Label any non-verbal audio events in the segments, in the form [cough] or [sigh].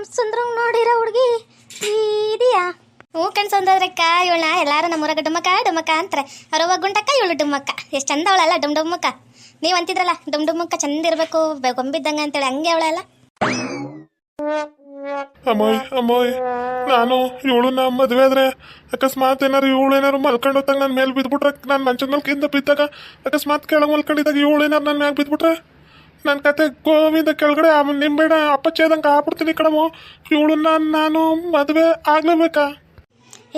ನಮ್ಮ ಸುಂದ್ರಂಗ್ ನೋಡಿರೋ ಹುಡುಗಿ ಇದೆಯಾ? ಹ್ಞೂ ಕಣ್ ಸೌಂದರ್ಯಕ್ಕ ಇವಳನ್ನ ಎಲ್ಲಾರು ನಮ್ಮೂರಾಗ ಡುಮ್ಮಕ್ಕ ಡುಮ್ಮಕ್ಕ ಅಂತಾರೆ. ಅವ್ರವ್ವ ಗುಂಟಕ್ಕ ಇವಳು ಡುಮ್ಮಕ್ಕ. ಎಷ್ಟು ಚಂದ ಅವಳಲ್ಲ ಡುಮ್ ಡುಮ್ಮಕ್ಕ. ನೀವು ಅಂತಿದ್ರಲ್ಲ ಡುಮ್ ಡುಮ್ಮಕ್ಕ ಚಂದ ಇರಬೇಕು ಗೊಂಬಿದ್ದಂಗೆ ಅಂತೇಳಿ ಹಂಗೆ ಅವಳಲ್ಲ. ಅಮ್ಮೋಯ್ ಅಮ್ಮೋಯ್ ನಾನು ಇವಳನ್ನ ಮದುವೆ ಆದ್ರೆ ಅಕಸ್ಮಾತ್ ಏನಾರು ಇವಳು ಏನಾರು ಮಲ್ಕೊಂಡು ಹೊತ್ತಾಗ ನನ್ನ ಮೇಲೆ ಬಿದ್ಬಿಟ್ರೆ ನಾನು ಮಂಚದ ಮೇಲೆ ಕಿಂದ ಬಿದ್ದಾಗ ಅಕಸ್ಮಾತ್ ಕೆಳಗೆ ಮಲ್ಕೊಂಡಿದ್ದಾಗ ಇವಳು ಏನಾರು ನನ್ನ ಮ್ಯಾಗ ಬಿದ್ಬಿಟ್ರೆ? ನನ್ನ ಕತೆ ಗೋವಿಂದ ಕೆಳಗಡೆ ನಿಂಬೇಡ ಅಪ್ಪಚ್ಚೇದಂಗೆ ಆಗ್ಬಿಡ್ತೀನಿ ಕಣಮು ಇವಳನ್ನ ನಾನು ಮದುವೆ ಆಗ್ಲೇಬೇಕಾ?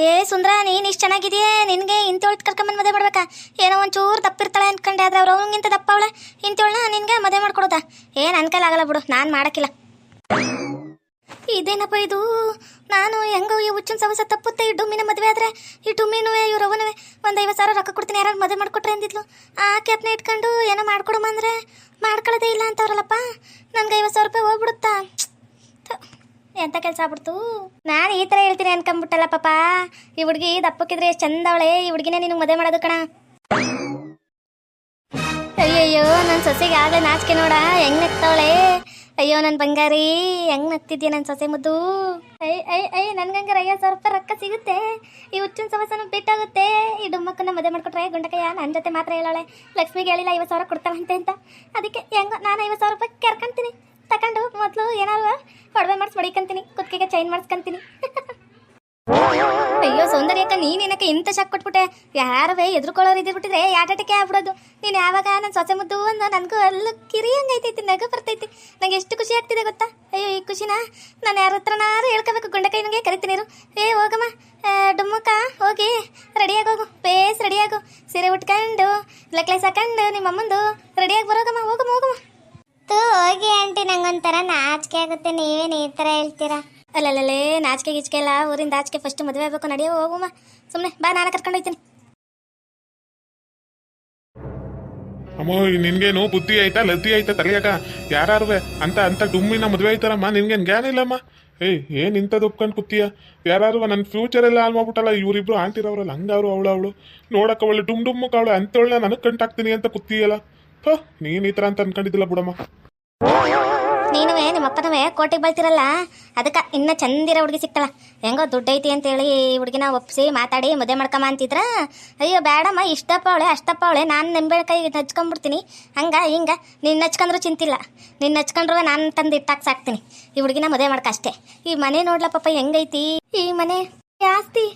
ಏ, ಸುಂದ್ರ, ನೀನ್ ಇಷ್ಟು ಚೆನ್ನಾಗಿದೆಯೇ? ನಿನಗೆ ಇಂತೇಳು ಕರ್ಕೊಂಬಂದು ಮದುವೆ ಮಾಡ್ಬೇಕಾ? ಏನೋ ಒಂಚೂರು ದಪ್ಪಿರ್ತಾಳೆ ಅನ್ಕೊಂಡೆ, ಆದ್ರೆ ಅವ್ರು ಅವ್ನಿಗಿಂತ ದಪ್ಪ ಅವಳೆ. ಇಂತೇಳನ್ನ ನಿನ್ಗೆ ಮದುವೆ ಮಾಡ್ಕೊಡೋದಾ? ಏ ನನ್ನ ಆಗಲ್ಲ ಬಿಡು, ನಾನು ಮಾಡಕ್ಕಿಲ್ಲ. ಇದೇನಪ್ಪ ಇದು? ನಾನು ಹೆಂಗೋ ಈ ಹುಚ್ಚಿನ ಸವಸ ತಪ್ಪುತ್ತೆ, ಈ ಡುಮ್ಮಿನ ಮದುವೆ ಆದ್ರೆ. ಈ ಡುಮ್ಮಿನೂ ಇವ್ರ ಅವನವೇ ಒಂದು ಐವತ್ತು ಸಾವಿರ ರೊಕ್ಕ ಕೊಡ್ತೀನಿ ಯಾರು ಮದುವೆ ಮಾಡ್ಕೊಟ್ರೆ ಅಂದಿದ್ಲು. ಆ ಕ್ಯಾಪ್ನ ಇಟ್ಕೊಂಡು ಏನೋ ಮಾಡ್ಕೊಡಮ್ಮ ಅಂದ್ರೆ ಮಾಡ್ಕೊಳ್ಳೋದೇ ಇಲ್ಲ ಅಂತವ್ರಲ್ಲಪ್ಪ ನನ್ಗೆ ಐವತ್ತು ಸಾವಿರ ರೂಪಾಯಿ ಹೋಗ್ಬಿಡುತ್ತಾ ಥ, ಎಂತ ಕೆಲಸ ಆಗ್ಬಿಡ್ತು ನಾನು ಈ ಥರ ಹೇಳ್ತೀನಿ ಅನ್ಕೊಂಬಿಟ್ಟಲ್ಲ ಪಾಪ. ಈ ಹುಡುಗಿ ದಪ್ಪಕ್ಕಿದ್ರೆ ಎಷ್ಟು ಚಂದ ಅವಳೆ. ಈ ಹುಡುಗಿನೇ ನಿನಗೆ ಮದುವೆ ಮಾಡೋದು ಕಣ. ಅಯ್ಯಯ್ಯೋ ನನ್ನ ಸೊಸೆಗೆ ಆಗಲೇ ನಾಚಿಕೆ ನೋಡ. ಹೆಂಗ್ ನಗ್ತಾವಳೆ? ಅಯ್ಯೋ ನನ್ನ ಬಂಗಾರಿ. ಹೆಂಗ್ ನಗ್ತಿದ್ಯ ನನ್ನ ಸೊಸೆ ಮುದ್ದು? ಐ ಅಯ್ಯ ಐ ನನ್ಗಂಗಾರ ಐವತ್ತು ಸಾವಿರ ರೂಪಾಯಿ ರೊಕ್ಕ ಸಿಗುತ್ತೆ. ಈ ಹುಚ್ಚಿನ ಸವಸನ ಬಿಟ್ಟಾಗುತ್ತೆ. ಈ ಡುಮ್ಮಕ್ಕನ್ನ ಮದುವೆ ಮಾಡ್ಕೊಟ್ರೆ ಗುಂಡಕಯ್ಯ ನನ್ನ ಜೊತೆ ಮಾತ್ರ ಹೇಳಾಳೆ. ಲಕ್ಷ್ಮಿಗೆ ಹೇಳಿಲ್ಲ ಐವತ್ತು ಸಾವಿರ ಕೊಡ್ತಾಳಂತೆ ಅಂತ. ಅದಕ್ಕೆ ಹೆಂಗೋ ನಾನು ಐವತ್ತು ಸಾವಿರ ರೂಪಾಯಿ ಕೆರ್ಕೊಂತೀನಿ. ತಕೊಂಡು ಮೊದಲು ಏನಾರು ಒಡವೆ ಮಾಡಿಸ್ ಮಡಿಕಂತೀನಿ ಕುತ್ತಿಗೆಗೆ ಚೈನ್ ಮಾಡಿಸ್ಕೊಂತೀನಿ. ಅಯ್ಯೋ ಸೌಂದರ್ಯಕ್ಕ ನೀನೇನಕ್ಕೆ ಇಂಥ ಶಾಕ್ ಕೊಟ್ಬಿಟ್ಟೆ? ಯಾರವೇ ಎದ್ರುಕೊಳ್ಳೋರು ಇದ್ಬಿಟ್ಟಿದ್ರೆ ಯಾಟಾಟಕ್ಕೆ ಆಗ್ಬಿಡೋದು? ನೀನು ಯಾವಾಗ ನನ್ನ ಸೊಸೆ ಮುದ್ದು ಅಂದ ನನಗೂ ಅಲ್ಲೂ ಕಿರಿಯಂಗೈತೈತಿ ನಗು ಬರ್ತೈತಿ. ನಂಗೆ ಎಷ್ಟು ಖುಷಿ ಆಗ್ತಿದೆ ಗೊತ್ತಾ? ಅಯ್ಯೋ ಈ ಖುಷಿನ ನಾನು ಯಾರ ಹತ್ರನಾರು ಹೇಳ್ಕೋಬೇಕು ಗುಂಡಕೈನಿಗೆ ಕರಿತೀನಿ ಇರು. ಏ ಹೋಗಮ್ಮ ಡುಮ್ಮಕ್ಕ, ಹೋಗಿ ರೆಡಿಯಾಗಿ ಹೋಗು, ಬೇಸ್ ರೆಡಿಯಾಗು ಸೀರೆ ಉಟ್ಕೊಂಡು ಲಕ್ಲೈಸ್ ಹಾಕೊಂಡು, ನಿಮ್ಮ ಅಮ್ಮಂದು ರೆಡಿಯಾಗಿ ಬರೋಗಮ್ಮ, ಹೋಗಮ್ಮ ಹೋಗಮ್ಮ. ತು ಹೋಗಿ ಆಂಟಿ ನಂಗೊಂಥರ ನಾಚಿಕೆ ಆಗುತ್ತೆ. ನೀವೇನು ಈ ಥರ ಹೇಳ್ತೀರಾ? ಅಲ್ಲಲ್ಲೇ ನಾಚಿಕೆ ಗಿಚಿಕೆ ಎಲ್ಲ ಊರಿಂದ ಆಚಿಕೆ ಫಸ್ಟ್ ಮದುವೆ ಆಗಬೇಕು ನಡೆಯೋ ಹೋಗುಮ್ಮ ಸುಮ್ಮನೆ ಬಾ ನಾನು ಕರ್ಕೊಂಡು ಹೋಗ್ತೀನಿ. ಅಮ್ಮೋಯ್ ನಿನ್ಗೇನು ಬುದ್ಧಿ ಆಯ್ತಾ ಲದ್ದಿ ಆಯ್ತಾ ತಲೆಯಾಕ ಯಾರಾರುವೆ? ಅಂತ ಅಂತ ಡುಮ್ಮಿನ ಮದುವೆ ಆಯ್ತಾರಮ್ಮ ನಿನ್ಗೇನು ಜ್ಞಾನ ಇಲ್ಲಮ್ಮ ಏಯ್ ಏನು ಇಂಥದ್ದು ಒಪ್ಕೊಂಡು ಕೂತೀಯ? ಯಾರು ನನ್ನ ಫ್ಯೂಚರ್ ಎಲ್ಲ ಹಾಳು ಮಾಡ್ಬಿಟ್ಟಲ್ಲ ಇವರಿಬ್ರು ಆಂಟಿರವ್ರಲ್ಲ ಹಂಗವ್ರು ಅವಳು ಅವಳು. ನೋಡಕ್ಕೆ ಅವಳು ಡುಮ್ ಡುಮ್ಮಕ್ಕೆ ಅವಳು ಅಂಥವಳನ್ನ ನನಗೆ ಕಂಟಾಕ್ತೀನಿ ಅಂತ ಕೂತೀಯಲ್ಲ. ಹೋ ನೀನ್ ಈ ಥರ ಅಂತ ಅನ್ಕೊಂಡಿದ್ದಿಲ್ಲ ಬಿಡಮ್ಮ. ನೀನುವೇ ನಿಮ್ಮ ಅಪ್ಪನವೇ ಕೋಟೆಗೆ ಬಳ್ತಿರಲ್ಲ. ಅದಕ್ಕೆ ಇನ್ನ ಚಂದಿರ ಹುಡುಗಿ ಸಿಕ್ತಲ್ಲ ಹೆಂಗೋ ದುಡ್ಡು ಐತಿ ಅಂತೇಳಿ ಈ ಹುಡುಗಿನ ಒಪ್ಸಿ ಮಾತಾಡಿ ಮದುವೆ ಮಾಡ್ಕಮ್ಮ ಅಂತಿದ್ರ. ಅಯ್ಯೋ ಬೇಡಮ್ಮ ಇಷ್ಟಪ್ಪ ಅವಳೆ ಅಷ್ಟಪ್ಪ ಅವಳೆ ನಾನು ನಿಂಬೆಕಾಯಿ ನಚ್ಕೊಂಡ್ಬಿಡ್ತೀನಿ ಹಂಗ, ಹಿಂಗ ನಿನ್ನ ಹಚ್ಕೊಂಡ್ರು ಚಿಂತಿಲ್ಲ. ನಿನ್ನ ನಚ್ಕೊಂಡ್ರು ನಾನು ತಂದು ಇಟ್ಟಾಕ್ ಸಾಕ್ತೀನಿ. ಈ ಹುಡುಗಿನ ಮದುವೆ ಮಾಡ್ಕ ಅಷ್ಟೇ. ಈ ಮನೆ ನೋಡ್ಲ ಪಾಪ, ಹೆಂಗೈತಿ? ಈ ಮನೆ ಜಾಸ್ತಿ.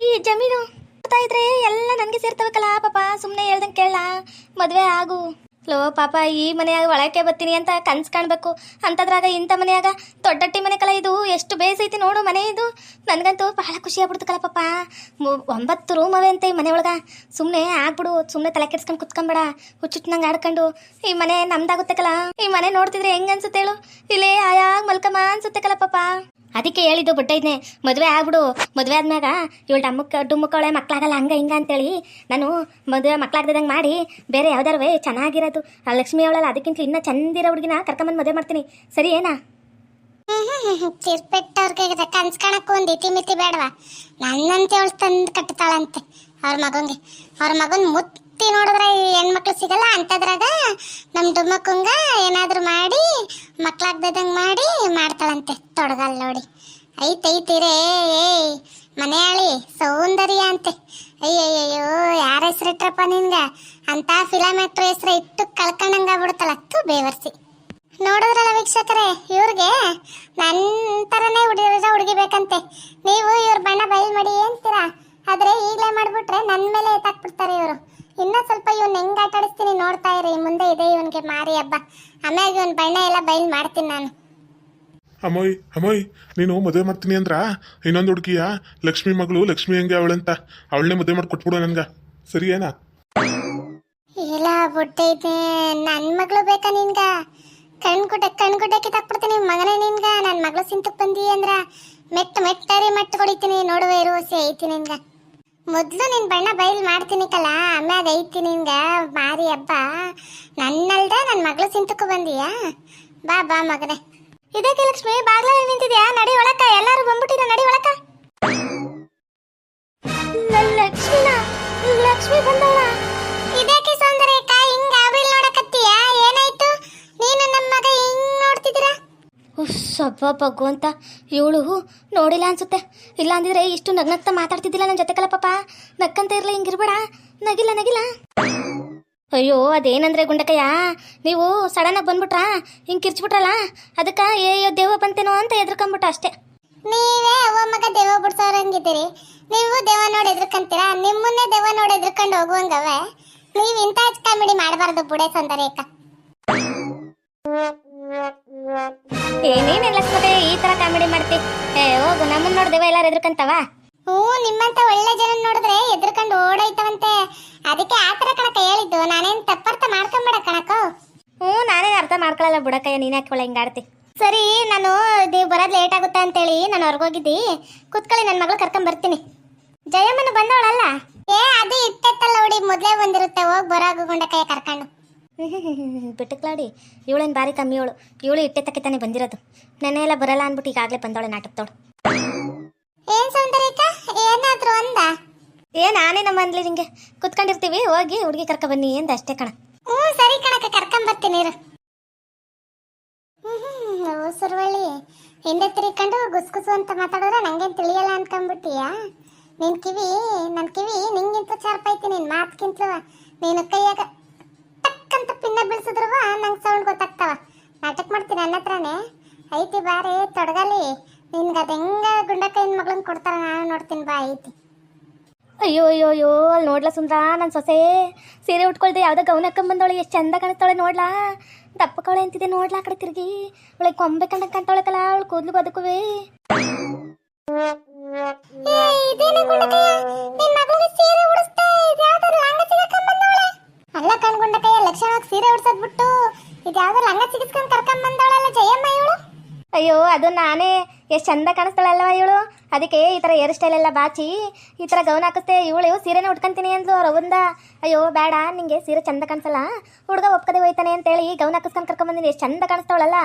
ಈ ಜಮೀನು. ಇದ್ರೆ ಎಲ್ಲ ನನಗೆ ಸೇರ್ತಬೇಕಲ್ಲ ಪಾಪ. ಸುಮ್ಮನೆ ಹೇಳ್ದಂಗೆ ಕೇಳ ಮದುವೆ ಆಗು. ಲೋ ಪಾಪ ಈ ಮನೆಯಾಗ ಒಳಕ್ಕೆ ಬರ್ತೀನಿ ಅಂತ ಕನ್ಸ್ ಕಾಣಬೇಕು. ಅಂತದ್ರಾಗ ಇಂಥ ಮನೆಯಾಗ ದೊಡ್ಡಟ್ಟಿ ಮನೆ ಕಲ ಇದು. ಎಷ್ಟು ಬೇಸೈತಿ ನೋಡು ಮನೆ ಇದು. ನನಗಂತೂ ಬಹಳ ಖುಷಿ ಆಗ್ಬಿಡ್ತಕ್ಕಲ್ಲ ಪಾಪ. ಮು- ಒಂಬತ್ತು ರೂಮ್ ಅವೆ ಅಂತ ಈ ಮನೆ ಒಳಗ ಸುಮ್ಮನೆ ಆಗ್ಬಿಡು ಸುಮ್ಮನೆ ತಲೆ ಕೆಡ್ಸ್ಕೊಂಡು ಕುತ್ಕೊಂಬೇಡ. ಹುಚ್ಚುಟ್ಟು ನಂಗೆ ಆಡ್ಕೊಂಡು. ಈ ಮನೆ ನಮ್ದಾಗುತ್ತಕ್ಕಲ್ಲ ಈ ಮನೆ ನೋಡ್ತಿದ್ರೆ ಹೆಂಗ ಅನ್ಸುತ್ತೆ ಹೇಳು. ಇಲ್ಲೇ ಆಯಾಗ ಮಲ್ಕಮ್ಮ ಅನ್ಸುತ್ತಕ್ಕಲ್ಲ ಪಾಪ. ಅದಕ್ಕೆ ಹೇಳಿದ್ದು ಬಿಟ್ಟೈದ್ನೆ ಮದುವೆ ಆಗ್ಬಿಡು. ಮದುವೆ ಆದ್ಮ್ಯಾಗ ಇವಳು ಡಮ್ಮಕ್ಕ ಡುಮ್ಮಕ್ಕವಳೆ ಮಕ್ಕಳಾಗಲ್ಲ ಹಂಗ ಹಿಂಗ ಅಂತೇಳಿ ನಾನು ಮದುವೆ ಮಕ್ಕಳಾಗ್ದಂಗೆ ಮಾಡಿ ಬೇರೆ ಯಾವ್ದಾರು ಚೆನ್ನಾಗಿರೋದು. ಆ ಲಕ್ಷ್ಮಿ ಅವಳಲ್ಲ ಅದಕ್ಕಿಂತ ಇನ್ನೂ ಚಂದಿರೋ ಹುಡುಗಿನ ಕರ್ಕೊಂಬಂದು ಮದುವೆ ಮಾಡ್ತೀನಿ. ಸರಿ ಏನಾ? ಚಿರ್ಪೆಟ್ಟವ್ರಿಗೆ ಕನ್ಸ್ ಕಾಣಕ್ಕೂ ಒಂದು ಇತಿ ಮಿತಿ ಬೇಡವಾ? ನನ್ನಂತೆ ಅವಳು ತಂದು ಅವ್ರ ಮಗಂಗೆ. ಅವ್ರ ಮಗನ್ ಮುತ್ತಿ ನೋಡಿದ್ರೆ ಹೆಣ್ಮಕ್ಳು ಸಿಗಲ್ಲ ಅಂತದ್ರಾಗ ನಮ್ಮ ಡುಮ್ಮಕ್ಕಂಗ ಏನಾದರೂ ಮಾಡಿ ಮಕ್ಕಳಾಗ್ದಂಗೆ ಮಾಡಿ ಮಾಡ್ತಾಳಂತೆ ತೊಡಗಲ್ ನೋಡಿ. ಐತೈತಿರೇ, ಏಯ್, ಮನೆಯಾಳಿ, ಸೌಂದರ್ಯ ಅಂತೆ. ಅಯ್ಯಯ್ಯಯ್ಯೋ, ಯಾರ ಹೆಸರಿಟ್ರಪ್ಪ ನಿನ್ಗ? ಅಂತ ಫಿಲಮ್ ಆಕ್ಟ್ರ್ ಹೆಸರು ಇಟ್ಟು ಕಳ್ಕೊಂಡಂಗ ಆಗ್ಬಿಡ್ತಲ್ಲ ಅತ್ತು ಬೇವರ್ಸಿ. ನೋಡಿದ್ರಲ್ಲ ವೀಕ್ಷಕರೇ, ಇವ್ರಿಗೆ ನನ್ನ ಥರನೇ ಹುಡುಗ ಹುಡುಗಿ ಬೇಕಂತೆ. ನೀವು ಇವ್ರ ಬಣ್ಣ ಬಯಲು ಮಾಡಿ ಏನ್ತೀರಾ ಆದ್ರೆ ಈಗಲೇ ಮಾಡ್ಬಿಟ್ರೆ ನನ್ನ ಮೇಲೆ ಎತ್ತಾಕ್ಬಿಡ್ತಾರೆ ಇವರು. ಇನ್ನೂ ಸ್ವಲ್ಪ ಇವನ್ ಹೆಂಗ್ ಆಟಾಡಿಸ್ತೀನಿ ನೋಡ್ತಾ ಇರಿ. ಮುಂದೆ ಇದೆ ಇವನ್ಗೆ ಮಾರಿ ಹಬ್ಬ. ಆಮ್ಯಾಗ ಇವನ್ ಬಣ್ಣ ಎಲ್ಲ ಬೈಲ್ ಮಾಡ್ತೀನಿ ನಾನು. ಅಮೋಯ್ ಅಮೋಯ್ ನೀನು ಮದುವೆ ಮಾಡ್ತೀನಿ ಅಂದ್ರ? ಇನ್ನೊಂದು ಹುಡುಗಿಯ? ಲಕ್ಷ್ಮಿ ಮಗಳು ಲಕ್ಷ್ಮಿ ಹಂಗೆ ಅವಳಂತ ಅವಳನ್ನೇ ಮದುವೆ ಮಾಡಿ ಕೊಟ್ಬಿಡು ನನ್ಗ. ಸರಿ ಏನಾ? ಇಲ್ಲ ಇದೆ. ನನ್ನ ಮಗಳು ಬೇಕಾ ನಿನ್ಗ? ಕಣ್ಗುಡ್ಡ ಕಣ್ಗುಡ್ಡ ಕಿತ್ತಾಕ್ಬಿಡ್ತೀನಿ ಮಗನೇ ನಿನ್ಗ. ನನ್ನ ಮಗಳು ಸಿಂತಕ್ ಬಂದಿ ಅಂದ್ರ? ಮೆಟ್ಟ ಮೆಟ್ಟರಿ ಮಟ್ಟು ಹೊಡಿತೀನಿ. ನೋಡುವೆ ಇರುವಸಿ ಐತಿ ನಿನ್ಗ. ಮೊದ್ಲು ನಿನ್ ಬಣ್ಣ ಬಯಲು ಮಾಡ್ತೀನಿ ಕಲ, ಆಮ್ಯಾಗ ಐತಿ ನಿಂಗೆ ಮಾರಿ ಹಬ್ಬ. ನನ್ನಲ್ದ ನನ್ನ ಮಗಳು ಸಿಂತಕ್ಕೂ ಬಂದಿಯಾ? ಬಾ ಬಾ ಮಗನೇ. ಇದಕ್ಕೆ ಲಕ್ಷ್ಮಿ, ಬಾಗ್ಲಲ್ಲಿ ನಿಂತಿದ್ಯಾ? ನಡಿ ಒಳಕ, ಎಲ್ಲರೂ ಬಂದ್ಬಿಟ್ಟಿರ ನಡಿ ಒಳಕ. ಲಕ್ಷ್ಮಿನ ಲಕ್ಷ್ಮಿ ಬಂದವಳ ಸೊಬ್ಬ ಬಗ್ಗು ಅಂತ ಇವಳು ನೋಡಿಲ್ಲ ಅನ್ಸುತ್ತೆ. ಇಲ್ಲ ಅಂದಿದ್ರೆ ಇಷ್ಟು ನಗ್ನಗ್ತಾ ಮಾತಾಡ್ತಿದ್ದಿಲ್ಲ ನನ್ನ ಜೊತೆ ಕಲ ಪಾಪ. ನಕ್ಕಂತ ಇರ್ಲಿ, ಹಿಂಗಿರ್ಬೇಡ. ನಗಿಲ್ಲ ನಗಿಲ್ಲ. ಅಯ್ಯೋ, ಅದೇನಂದ್ರೆ ಗುಂಡಕಯ್ಯ? ನೀವು ಸಡನ್ನಾಗಿ ಬಂದ್ಬಿಟ್ರಾ? ಹಿಂಗೆ ಕಿರ್ಚ್ಬಿಟ್ರಲ್ಲ? ಅದಕ್ಕೆ ಏಯೋ ದೇವ ಬಂತೇನೋ ಅಂತ ಎದ್ರಕೊಂಬಿಟ್ಟ ಅಷ್ಟೇ. ನೀವೇ ಅವ ಮಗ ದೇವ ಬಿಡ್ಸೋರಂಗಿದ್ದೀರಿ ನೀವು ದೇವ ನೋಡಿ ಎದ್ರಕಂತೀರಾ ನಿಮ್ಮನ್ನೇ ದೇವ ನೋಡಿ ಎದ್ರಕೊಂಡು ಹೋಗುವಂಗವೆ ನೀವ್ ಇಂಥ ಕಾಮಿಡಿ ಮಾಡಬಾರ್ದು ಬುಡೆ ಸೌಂದರ್ಯಕ್ಕ ಏನೇನು ಲಕ್ಷ್ಮತೆ ಈ ತರ ಕಾಮಿಡಿ ಮಾಡ್ತಿ. ಏ ಹೋಗು ನಮ್ಮನ್ನ ನೋಡ್ದೇವ ಎಲ್ಲಾರು ಎದ್ರಕಂತವ. ಹ್ಞೂ ನಿಮ್ಮಂತ ಒಳ್ಳೆ ಜನ ನೋಡಿದ್ರೆ ಎದ್ರಕಂಡು ಓಡೋಯ್ತವಂತೆ. ಅದಕ್ಕೆ ಆ ಥರ ಕಣಕ ಹೇಳಿದ್ದು. ನಾನೇನ್ ತಪ್ಪರ್ಥ ಮಾಡ್ಕೊಂಬೇಡ ಕಣಕ ಹ್ಞೂ ನಾನೇನ್ ಅರ್ಥ ಮಾಡ್ಕೊಳ್ಳಲ್ಲ ಬುಡಕಯ್ಯ ನೀನು ಯಾಕೆ ಒಳ್ಳೆ ಹಿಂಗಾಡ್ತಿ ಸರಿ ನಾನು ನೀವು ಬರೋದು ಲೇಟ್ ಆಗುತ್ತೆ ಅಂತೇಳಿ ನಾನು ಹೊರಗೋಗಿದ್ದಿ. ಕುತ್ಕೊಳ್ಳಿ ನನ್ನ ಮಗಳು ಕರ್ಕೊಂಡ್ ಬರ್ತೀನಿ. ಜಯಮ್ಮನ ಬಂದವಳಲ್ಲ? ಏ ಅದು ಇಟ್ಟೆತ್ತಲ್ಲ ಹುಡಿ ಮೊದಲೇ ಬಂದಿರುತ್ತೆ. ಹೋಗಿ ಬರೋ ಗುಂಡಕಯ್ಯ ಕರ್ಕೊಂಡು. [laughs] ಬಿಟ್ಟಕ್ಲಾಡಿ ಇವಳೇನು ಭಾರಿ ಕಮ್ಮಿ ಇವಳು ಇವಳು ಇಟ್ಟೆ ತಕ್ಕೆ ತಾನೇ ಬಂದಿರೋದು. ನೆನೆ ಎಲ್ಲ ಬರಲ್ಲ ಅಂದ್ಬಿಟ್ಟು ಈಗಾಗಲೇ ಬಂದವಳೆ ನಾಟಕದವಳು ಏನ್ ಸೌಂದರ್ಯಕ್ಕ? ಏನಾದ್ರು ಅಂದ? ಏ ನಾನೇ ನಮ್ಮ ಅಂದ್ಲಿ ನಿಂಗೆ. ಕುತ್ಕೊಂಡಿರ್ತೀವಿ ಹೋಗಿ ಹುಡುಗಿ ಕರ್ಕ ಬನ್ನಿ ಅಂತ ಅಷ್ಟೇ ಕಣ. ಹ್ಞೂ ಸರಿ ಕಣಕ ಕರ್ಕೊಂಡ್ ಬರ್ತೀನಿ ಇರು. ಹ್ಞೂ ಸುರ್ವಳ್ಳಿ. ಹಿಂದೆ ತಿರ್ಕೊಂಡು ಗುಸ್ಗುಸು ಅಂತ ಮಾತಾಡಿದ್ರೆ ನಂಗೇನು ತಿಳಿಯಲ್ಲ ಅನ್ಕೊಂಡ್ಬಿಟ್ಟಿಯಾ? ನಿನ್ ಕಿವಿ ನನ್ ಕಿವಿ ನಿಂಗಿಂತ ಚಾರ್ಪ್ ಐತಿ ನಿನ್ ಮಾತ್ಕಿಂತ ನೀನು ಕೈಯಾಗ ಪಿನ್ನ ಬೀಳ್ಸಿದ್ರವ ನಂಗೆ ಸೌಂಡ್ ಗೊತ್ತಾಗ್ತಾವ. ನಾಟಕ ಮಾಡ್ತೀನಿ ನನ್ನ ಹತ್ರನೇ. ಐತಿ ಬಾರಿ ತೊಡಗಲಿ. ನಿನ್ಗೆ ಅದು ಹೆಂಗ ಗುಂಡಕ್ಕೈನ ಮಗಳನ್ನ ಕೊಡ್ತಾರ ನಾನು ನೋಡ್ತೀನಿ ಬಾ ಐತಿ. ಅಯ್ಯೋ ಅಯ್ಯೋ ಅಯ್ಯೋ ಅಲ್ಲಿ ನೋಡ್ಲಾ ಸುಂದ್ರ ನನ್ನ ಸೊಸೆ? ಸೀರೆ ಉಟ್ಕೊಳ್ದೆ ಯಾವ್ದೋ ಗೌನ ಬಂದವಳು ಎಷ್ಟು ಚಂದ ಕಾಣ್ತಾಳೆ ನೋಡ್ಲಾ? ದಪ್ಪಕವಳೆ ಅಂತಿದೆ ನೋಡ್ಲಾ ಆ ಕಡೆ ತಿರುಗಿ. ಅವಳಿಗೆ ಕೊಂಬೆ ಕಂಡಂಗೆ ಕಾಣ್ತಾವಳಕಲ್ಲ ಅವಳು ಕೂದ್ಲು ಬದುಕುವೆ ಏ, ಇದೇನೇ ಗುಂಡಕಯ್ಯ? ನಿನ್ ಮಗಳಿಗೆ ಸೀರೆ ಉಡಿಸ್ದೆ, ಅಲ್ಲ ಕಣ್ ಗುಂಡಕಯ್ಯ, ಲಕ್ಷಣವಾಗಿ ಸೀರೆ ಉಡ್ಸೋದ್ ಬಿಟ್ಟು ಇದ್ಯಾವ್ದೋ ಲಂಗ ಸಿಗಿಸ್ಕೊಂಡ್ ಕರ್ಕೊಂಡ್ ಬಂದವಳಲ್ಲ ಜಯಮ್ಮ ಇವಳು ಅಯ್ಯೋ ಅದು ನಾನೇ ಎಷ್ಟು ಚಂದ ಕಾಣಿಸ್ತಾಳಲ್ವ ಇವಳು ಅದಕ್ಕೆ ಈ ಥರ ಹೇರ್ ಸ್ಟೈಲ್ ಎಲ್ಲ ಬಾಚಿ ಈ ಥರ ಗೌನ ಹಾಕಿಸ್ತೆ ಇವಳು ಸೀರೆನೇ ಉಟ್ಕೊಂತೀನಿ ಅಂದ್ಲು ಅವ್ರ ಅವಂದ ಅಯ್ಯೋ ಬೇಡ ನಿಂಗೆ ಸೀರೆ ಚಂದ ಕಾಣಿಸಲ್ಲ ಹುಡುಗ ಒಪ್ಕದೆ ಹೋಯ್ತಾನೆ ಅಂತೇಳಿ ಗೌನ ಹಾಕಿಸ್ಕೊಂಡು ಕರ್ಕೊಂಬಂದಿನಿ ಎಷ್ಟು ಚಂದ ಕಾಣಿಸ್ತಾವಳಲ್ಲ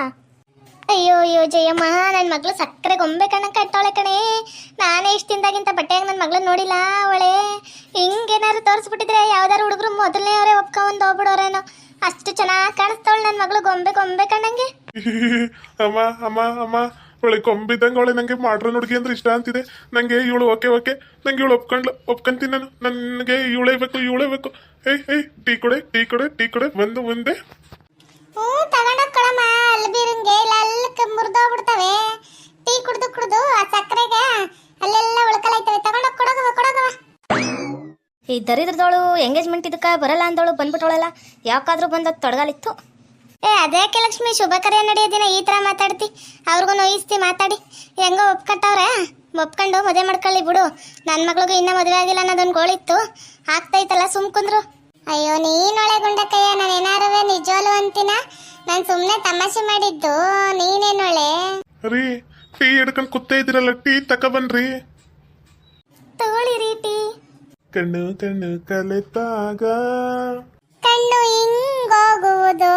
ಅಯ್ಯೋ ಅಯ್ಯೋ ಜಯಮ್ಮ ನನ್ನ ಮಗಳು ಸಕ್ಕರೆ ಗೊಂಬೆ ಕಣ್ಣ ಕಟ್ಟೋಳೆ ಕಣೆ. ನಾನೇ ಇಷ್ಟ ತಿಂದಾಗಿಂತ ಬಟ್ಟೆಯಾಗ ನನ್ನ ಮಗಳನ್ನ ನೋಡಿಲ್ಲ ಅವಳೆ. ಹಿಂಗೇನಾದ್ರು ತೋರಿಸ್ಬಿಟ್ಟಿದ್ರೆ ಯಾವ್ದಾರು ಹುಡುಗರು ಮೊದಲನೇ ಅವರೇ ಒಪ್ಕೊಂಡ್ ಹೋಗ್ಬಿಡೋರೇನೋ. ಅಷ್ಟು ಚೆನ್ನಾಗಿ ಕಾಣಿಸ್ತಾವಳು ನನ್ನ ಮಗಳು ಗೊಂಬೆ ಗೊಂಬೆ ಕಣ್ಣಂಗೆ. [laughs] ಅಮ್ಮ ಅಮ್ಮ ಅಮ್ಮ ಅವಳಿಗೆ ಕೊಂಬಿದ್ದಂಗೆ ಅವಳೆ ನಂಗೆ ಮಾಡ್ರನ್ ಹುಡುಗಿ ಅಂದ್ರೆ ಇಷ್ಟ ಅಂತಿದೆ. ನಂಗೆ ಇವಳು ಓಕೆ ಓಕೆ. ನಂಗೆ ಇವಳು ಒಪ್ಕೊಂಡ್ಲು ಒಪ್ಕೊಂತೀನಿ ನಾನು ನನಗೆ ಇವಳೇ ಬೇಕು ಇವಳೇ ಬೇಕು. ಏಯ್ ಏಯ್ ಟೀ ಕೊಡೆ ಟೀ ಕೊಡೆ ಟೀ ಕೊಡೆ ಬಂದು ಮುಂದೆ. ಹ್ಞೂ ತಗೊಂಡೋಗ್ ಕೊಡಮ್ಮ ಅಲ್ಲಿ ಬೀರಂಗೆ ಇಲ್ಲ ಮುರಿದೋಗ್ಬಿಡ್ತವೆ. ಟೀ ಕುಡ್ದು ಕುಡ್ದು ಆ ಸಕ್ಕರೆಗೆ ಅಲ್ಲೆಲ್ಲ ಉಳ್ಕಲಾಯ್ತವೆ. ತಗೊಂಡೋಗ್ ಕೊಡೋಗವ ಕೊಡೋಗವ ಈ ದರಿದ್ರದವಳು ಎಂಗೇಜ್ಮೆಂಟ್ ಇದಕ್ಕೆ ಬರಲ್ಲ ಅಂದವಳು ಬಂದ್ಬಿಟ್ಟವಳಲ್ಲ ಯಾಕಾದ್ರೂ ಬಂದ ತೊಡಗಲಿತ್ತು. ಏ ಅದೇಕೆ ಲಕ್ಷ್ಮಿ? ಶುಭ ಕಾರ್ಯ ನಡೆಯೋ ದಿನ ಈ ಥರ ಮಾತಾಡ್ತಿ. ಅವ್ರಿಗೂ ನೋಯಿಸ್ತಿ ಮಾತಾಡಿ. ಹೆಂಗೋ ಒಪ್ಕಟ್ಟವ್ರೆ. ಒಪ್ಕೊಂಡು ಮದುವೆ ಮಾಡ್ಕೊಳ್ಳಿ ಬಿಡು. ನನ್ನ ಮಗಳಿಗೂ ಇನ್ನೂ ಮದುವೆ ಆಗಿಲ್ಲ ಅನ್ನೋದೊಂದು ಗೋಳಿತ್ತು. ಆಗ್ತೈತಲ್ಲ ಸುಮ್ ಕುಂದ್ರು ಅಯ್ಯೋ ನೀನೊಳೆ ಗುಂಡಕ್ಕಯ್ಯ ನಾನು ಏನಾರವೇ ನಿಜವಲ್ಲೂ ಅಂತೀನ? ನಾನು ಸುಮ್ಮನೆ ತಮಾಷೆ ಮಾಡಿದ್ದು ನೀನೇನೊಳೆ ರೀ ಟೀ ಹಿಡ್ಕೊಂಡು ಕೂತೇ ಇದ್ದೀರಲ್ಲ ಟೀ ತಕೊಬನ್ರಿ. ತಗೊಳ್ಳಿ ಟೀ. ಕಣ್ಣು ಕಣ್ಣು ಕಲಿತಾಗ. ಕಣ್ಣು ಹಿಂಗೋಗುವುದು.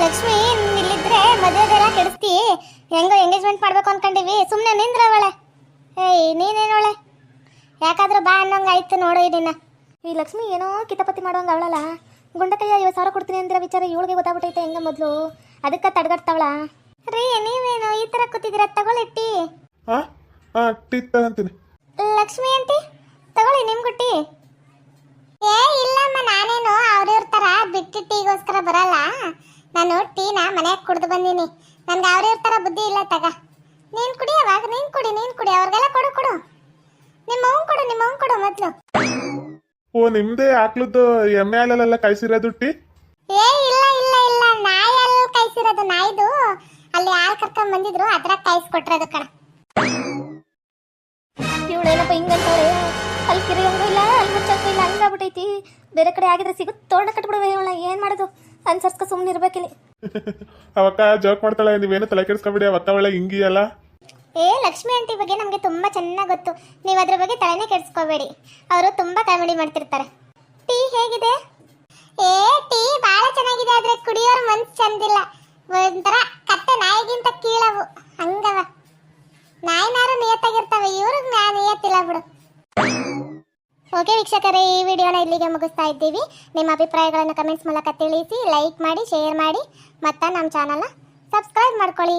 ಲಕ್ಷ್ಮಿ ಇಲ್ಲಿದ್ರೆ ಮದುವೆದೆಲ್ಲ ಕೆಡಿಸ್ತಿ. ಹೆಂಗೋ ಎಂಗೇಜ್ಮೆಂಟ್ ಮಾಡ್ಬೇಕು ಅನ್ಕೊಂಡಿವಿ. ಸುಮ್ಮನೆ ನಿಂದ್ರವಳೆ ಏಯ್ ನೀನೇನೋಳೆ ಯಾಕಾದ್ರೂ ಬಾ ಅನ್ನೋಂಗ್ ಆಯ್ತು ನೋಡು ಇದನ್ನ ಈ ಲಕ್ಷ್ಮಿ ಏನೋ ಕಿತಾಪತಿ ಮಾಡೋಂಗ ಅವಳಲ್ಲ. ಗುಂಡಕಯ್ಯ ಐವತ್ತು ಸಾವಿರ ಕೊಡ್ತೀನಿ ಅಂದ್ರೆ ವಿಚಾರ ಇವಳಿಗೆ ಗೊತ್ತಾಗ್ಬಿಟ್ಟೈತೆ ಹೆಂಗ ಮೊದಲು? ಅದಕ್ಕೆ ತಡ್ಗಡ್ತಾವಳ ರೀ ನೀವೇನು ಈ ತರ ಕೂತಿದ್ದೀರ? ತಗೊಳ್ಳಿ ಟೀ. ಹಾ ಹಾ ಟೀ ತಗಂತೀನಿ. ಲಕ್ಷ್ಮಿ ಅಂತಿ ತಗೊಳ್ಳಿ ನಿಮ್ಗೂ ಟೀ. ಏ ಇಲ್ಲಮ್ಮ ನಾನೇನು ಅವ್ರಿವ್ರ ತರ ಬಿಟ್ಟು ಟೀಗೋಸ್ಕರ ಬರಲ್ಲ. ನಾನು ಟೀನ ಮನೆಗೆ ಕುಡ್ದು ಬಂದೀನಿ. ನನ್ಗೆ ಅವ್ರಿವ್ರ ತರ ಬುದ್ಧಿ ಇಲ್ಲ ತಗ. ನೀನು ಕುಡಿ ಅವಾಗ ನೀನು ಕುಡಿ ನೀನು ಕುಡಿ ಅವ್ರಿಗೆಲ್ಲ ಕೊಡು ಕೊಡು. ನಿಮ್ಮ ಅವ್ನ್ ಕೊಡು ನಿಮ್ಮ ಅವ್ನ್ ಕೊಡು ಮೊದ್ಲು. ಓ ನಿಮ್ದೇ ಆಕ್ಳದ್ದು ಎಮ್ಮೆ ಹಾಲಲ್ಲೆಲ್ಲ ಕಾಯಿಸಿರೋದು ಟೀ? ಏ ಇಲ್ಲ ಇಲ್ಲ ಇಲ್ಲ. ನಾಯಿ ಅಲ್ಲಿ ಕಾಯಿಸಿರೋದು ನಾಯಿದು. ಅಲ್ಲಿ ಯಾರು ಕರ್ಕೊಂಡ್ ಬಂದಿದ್ರು ಅದ್ರಾಗ ಕಾಯಿಸ್ಕೊಟ್ರದು ಕಣ. ಇವಳೇನಪ್ಪ ಹಿಂಗಂತಾಳೆ ಅಲ್ಲಿ ಕಿರಿಯಂಗೂ ಇಲ್ಲ ಅಲ್ಲಿ ಮುಚ್ಚಂಗೂ ಇಲ್ಲ ಹಂಗಾಗ್ಬಿಟ್ಟೈತಿ ಬೇರೆ ಕಡೆ ಆಗಿದ್ರೆ ಸಿಗುತ್ತೆ ತೋರಣ ಕಟ್ಬಿಡುವೆ ಇವಳ. ಏನು ಮಾಡೋದು? ಅನ್ಸರ್ಸ್ಕ ಸುಮ್ಮನೆ ಇರ್ಬೇಕಿಲ್ಲಿ [laughs] ಅವಕ್ಕ ಜೋಕ್ ಮಾಡ್ತಾಳೆ ನೀವೇನು ತಲೆ ಕೆಡಿಸ್ಕೊಬಿಡಿ ಅವತ್ತ ಒಳ್ಳೆ ಹಿಂಗಿಯಲ್ಲ. ಏ, ಲಕ್ಷ್ಮಿ ಆಂಟಿ ಬಗ್ಗೆ ನಮಗೆ ತುಂಬ ಚೆನ್ನಾಗಿ ಗೊತ್ತು. ನೀವು ಅದ್ರ ಬಗ್ಗೆ ತಲೆನೇ ಕೆಡಿಸ್ಕೋಬೇಡಿ. ಅವರು ತುಂಬ ಕಾಮಿಡಿ ಮಾಡ್ತಿರ್ತಾರೆ. ಟೀ ಹೇಗಿದೆ? ಏ, ಟೀ ಬಹಳ ಚೆನ್ನಾಗಿದೆ, ಆದ್ರೆ ಕುಡಿಯೋರು ಮನ್ಸು ಚಂದಿಲ್ಲ. ಒಂಥರ ಕತ್ತೆ ನಾಯಿಗಿಂತ ಕೀಳವು. ಹಂಗವ. ನಾಯಿನಾರು ನಿಯತ್ತಾಗಿರ್ತವೆ, ಇವ್ರಿಗೆ ನಾ ನಿಯತ್ತಿಲ್ಲ ಬಿಡು. ಓಕೆ ವೀಕ್ಷಕರೇ, ಈ ವಿಡಿಯೋನ ಇಲ್ಲಿಗೆ ಮುಗಿಸ್ತಾ ಇದ್ದೀವಿ. ನಿಮ್ಮ ಅಭಿಪ್ರಾಯಗಳನ್ನು ಕಮೆಂಟ್ಸ್ ಮೂಲಕ ತಿಳಿಸಿ, ಲೈಕ್ ಮಾಡಿ, ಶೇರ್ ಮಾಡಿ, ಮತ್ತು ನಮ್ಮ ಚಾನಲ್ನ ಸಬ್ಸ್ಕ್ರೈಬ್ ಮಾಡ್ಕೊಳ್ಳಿ.